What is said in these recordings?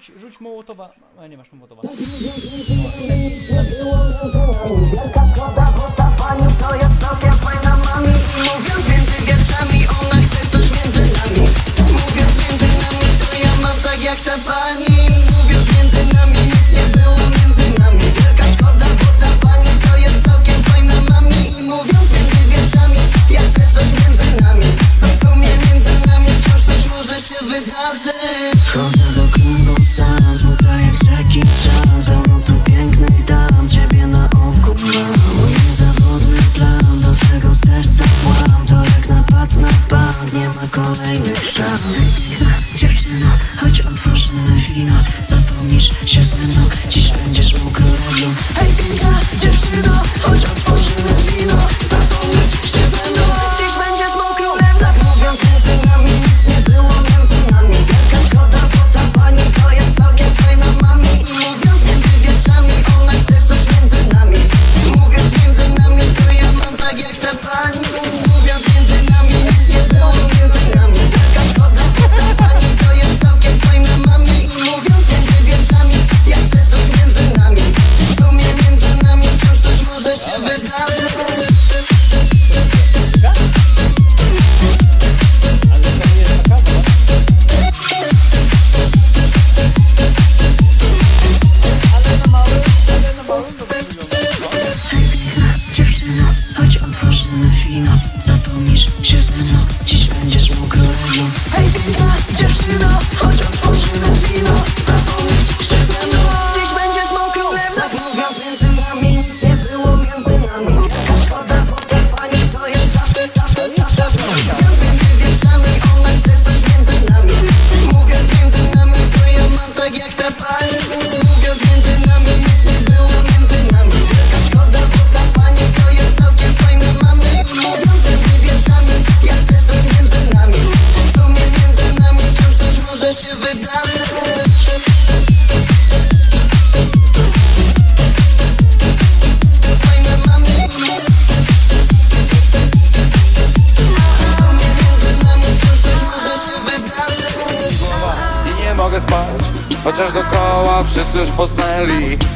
Rzuć, rzuć mołotowa. A nie masz mołotowa. Wino Zapomnisz się ze mną, dziś będziesz mógł kolegium Hej piękna dziewczyno, chodź otworzymy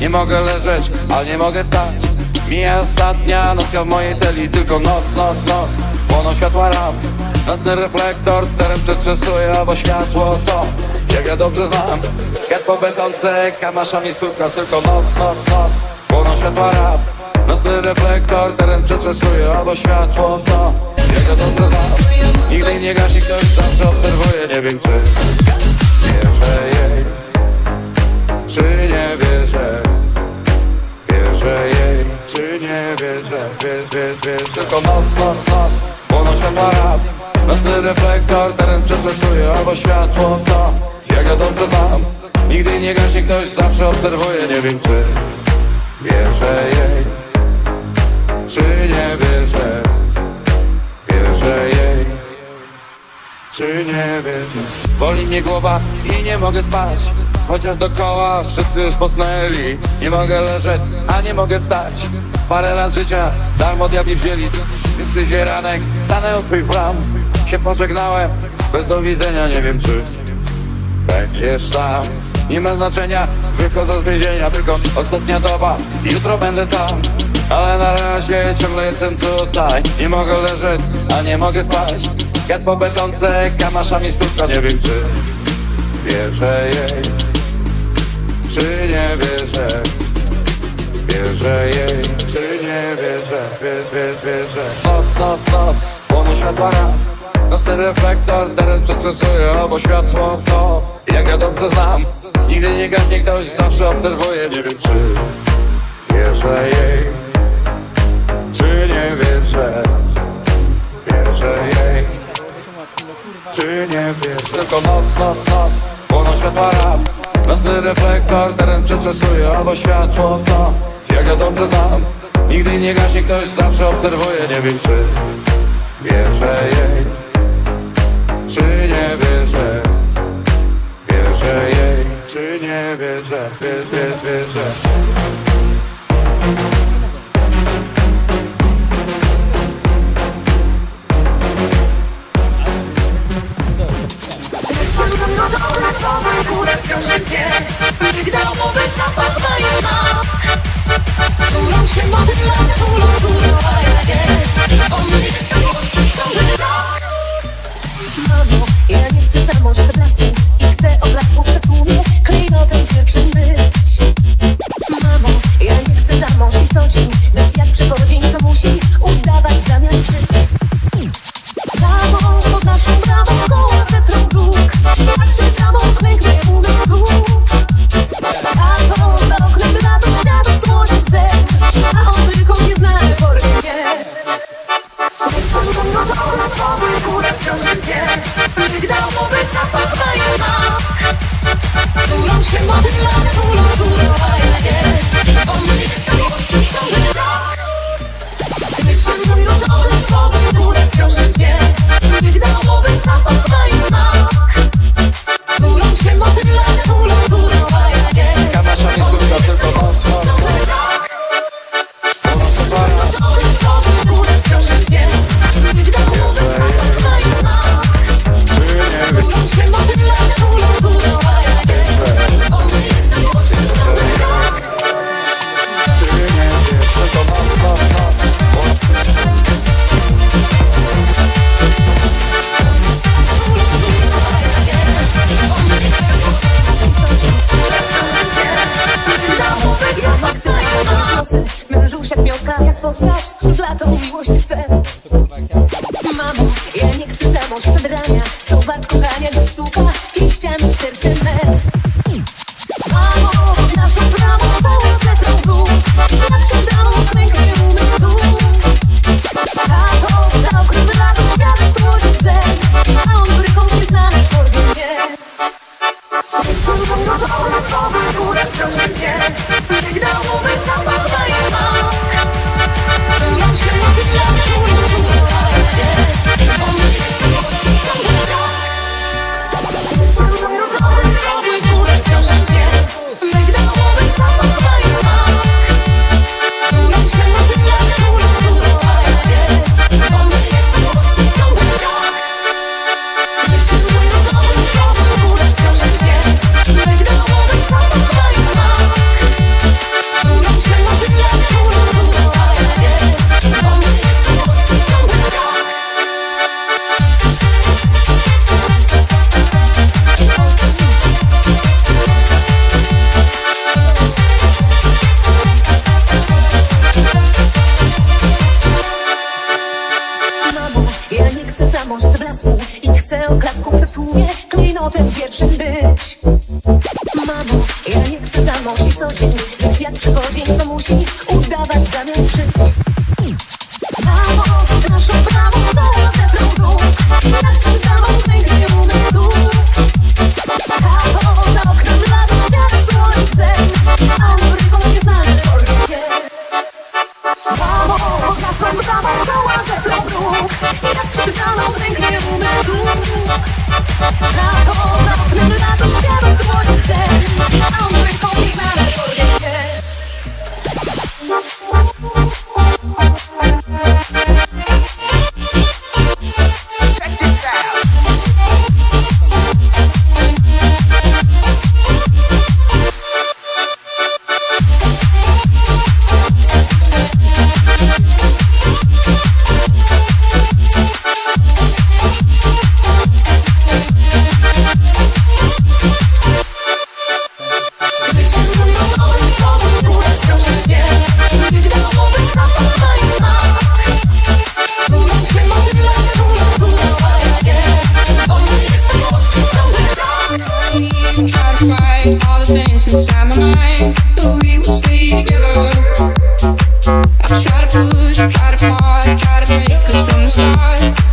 Nie mogę leżeć, ale nie mogę stać. Mija ostatnia nocka w mojej celi Tylko noc, noc, noc. Płoną światła lamp Nocny reflektor teren przetrzesuje Bo światło to, jak ja dobrze znam. Jak po betonce, kamaszami stópka Tylko noc, noc, noc. Płoną światła lamp Nocny reflektor teren przetrzesuje Bo światło to, jak ja dobrze znam. Nigdy nie gasi ktoś, zawsze obserwuje Nie wiem czy Wierzę jej, czy nie? Wierzę jej, czy nie wierzę? Wierzę, wierzę, wierzę. Tylko noc, noc, noc, światła rap Nocny reflektor, teren przetrzesuje Albo światło to, jak ja dobrze znam Nigdy nie gasi ktoś, zawsze obserwuje Nie wiem czy wierzę jej, czy nie wierzę? Wierzę jej czy nie wierzę? Boli mnie głowa i nie mogę spać Chociaż dokoła wszyscy już posnęli. Nie mogę leżeć, a nie mogę wstać. Parę lat życia darmo diabli wzięli. Gdy przyjdzie ranek, stanę od twych bram Się pożegnałem, bez do widzenia Nie wiem czy będziesz tam. Nie ma znaczenia, wychodzę z więzienia Tylko ostatnia doba, jutro będę tam Ale na razie ciągle jestem tutaj. Nie mogę leżeć, a nie mogę spać Po betonce, kamaszami stukam Nie wiem czy wierzę jej. Czy nie wierzę Wierzę jej, czy nie wierzę Wierzę, wierzę, wierzę. Noc, noc, noc, płoną światła. Ram Nocny reflektor, teren przetrzesuje Albo światło to, jak ja dobrze znam. Nigdy nie gaśnie ktoś, zawsze obserwuję Nie wiem czy wierzę jej. Czy nie wierzę Wierzę jej Czy nie wierzę Tylko noc, noc, noc Płoną światła rap Nocny reflektor, teren przetrzesuje Albo światło to, jak ja dobrze znam Nigdy nie gaśnie ktoś, zawsze obserwuję Nie wiem czy wierzę jej. Czy nie wierzę? Wierzę jej. Czy nie wierzę Wierzę, wierzę, wierzę ciąże mnie Dał mu wysoko swój smak side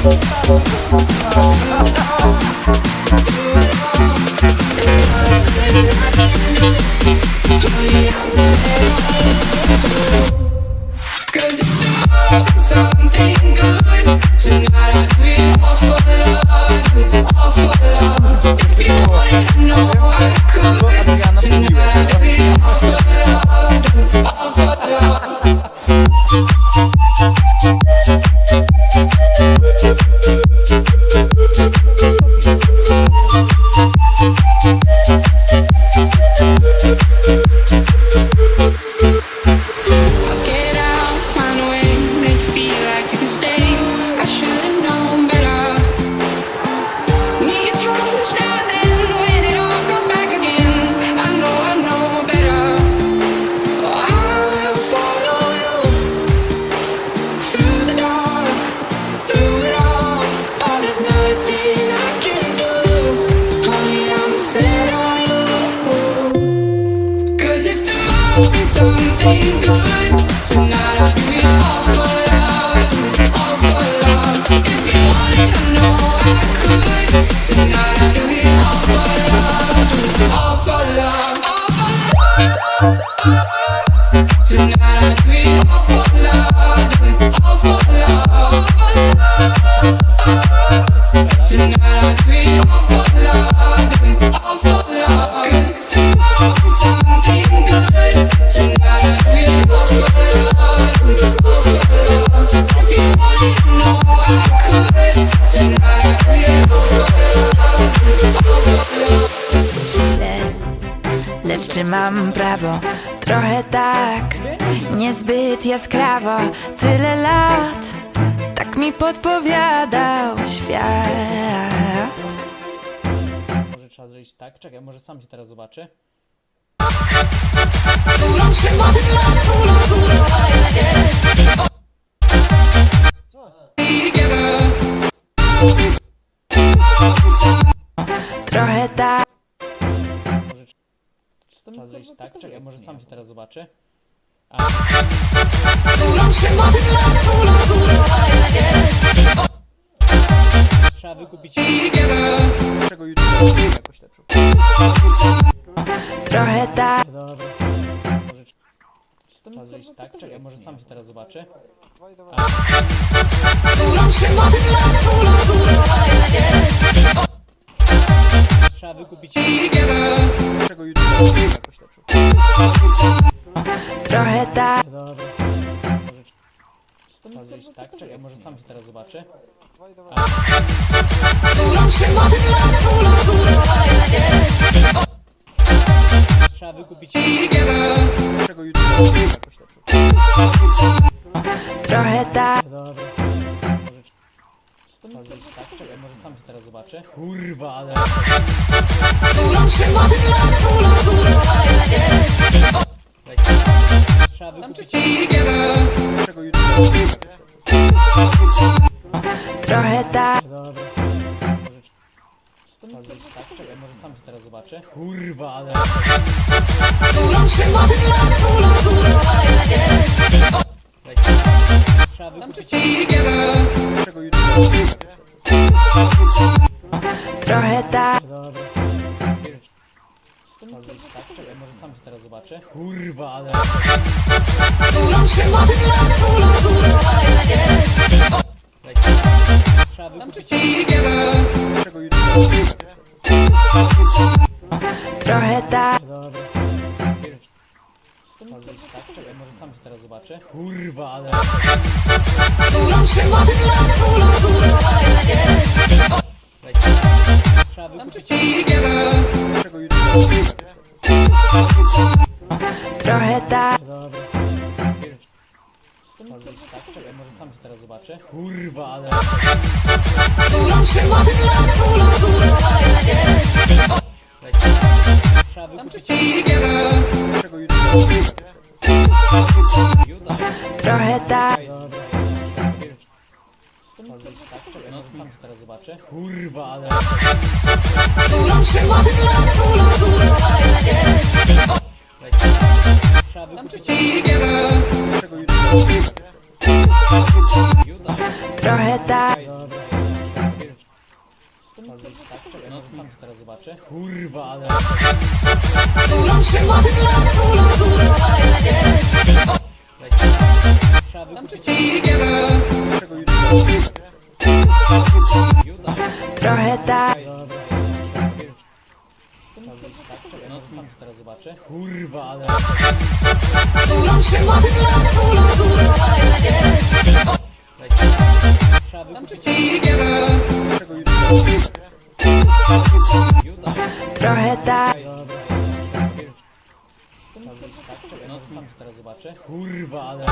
Thank you. be good. Prawo? Trochę tak Niezbyt jaskrawo Tyle lat Tak mi podpowiadał świat Może trzeba zrobić tak? Czekaj, może sam się teraz zobaczy. Trochę trzeba zrobić tak? Czekaj, może sam się teraz zobaczy. A, trzeba wykupić czego YouTube jakoś lepszą. Trochę tak Może trzeba zrobić tak? Czekaj, może sam się teraz zobaczy. A, trzeba wykupić czego YouTube jakoś lepszą. Trochę tak Trzeba zrobić tak? Czekaj, może sam się teraz zobaczy. A, trzeba wykupić czego YouTube jakoś lepszą. Trochę tak Trzeba zrobić tak? Czekaj, może sam się teraz zobaczy. Kurwa, ale... Trzeba wykupić czego Trochę tak Trzeba zrobić tak? Czekaj, może sam się teraz zobaczy. Kurwa, ale... Trzeba wykupić. Czego Trochę tak. Zrobić tak? Czekaj, może sam się teraz zobaczy. Kurwa, ale... Trzeba wykupić. czego YouTube Trochę tak zrobić tak? Czekaj, może sam się teraz zobaczy. Kurwa, ale... Trzeba wykupić czego YouTube Trochę tak Trzeba zrobić tak? Czekaj, może sam się teraz zobaczy. Kurwa, ale... Trochę tak zobaczy. Kurwa, ale... Trochę tak Zrobić tak? Czekaj, może sam teraz zobaczy. Kurwa, ale... Trzeba wykupić Trochę tak tak? Może sam teraz zobaczy. Kurwa, ale... Trochę tak zobaczy. Kurwa, ale...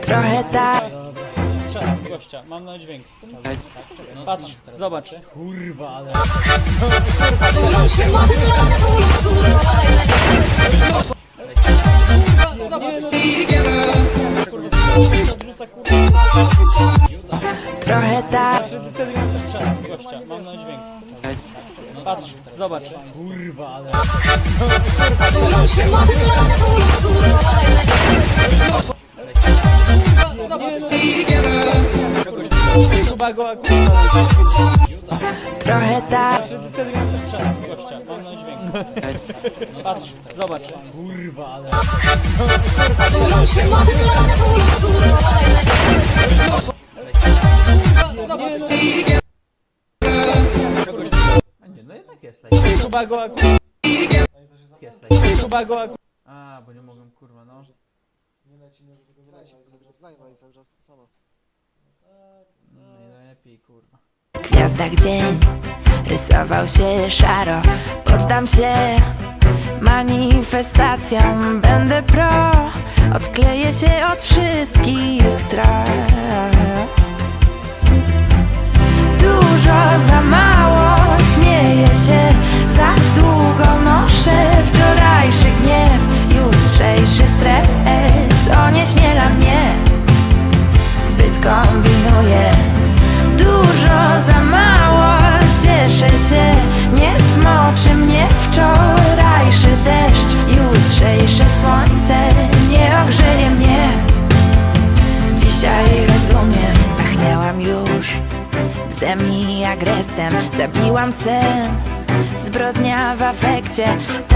Trochę tak Strzelam w gościa, mam na dźwięk. Patrz, zobacz. Kurwa, ale... Trochę tak, Znaczy, wtedy miałem strzelam gościa, mam na dźwięk. Patrz, zobacz. Kurwa, ale... Suba go trochę tak, Znaczy. Patrz, zobacz. Kurwa, ale... Nie, no jednak jest go akurat. Go akurat. A, bo nie mogłem, kurwa, no. No i najlepiej, kurwa. w gwiazdach dzień rysował się szaro. Poddam się manifestacjom, będę pro, odkleję się od wszystkich trosk. Dużo za mało, śmieję się, yeah.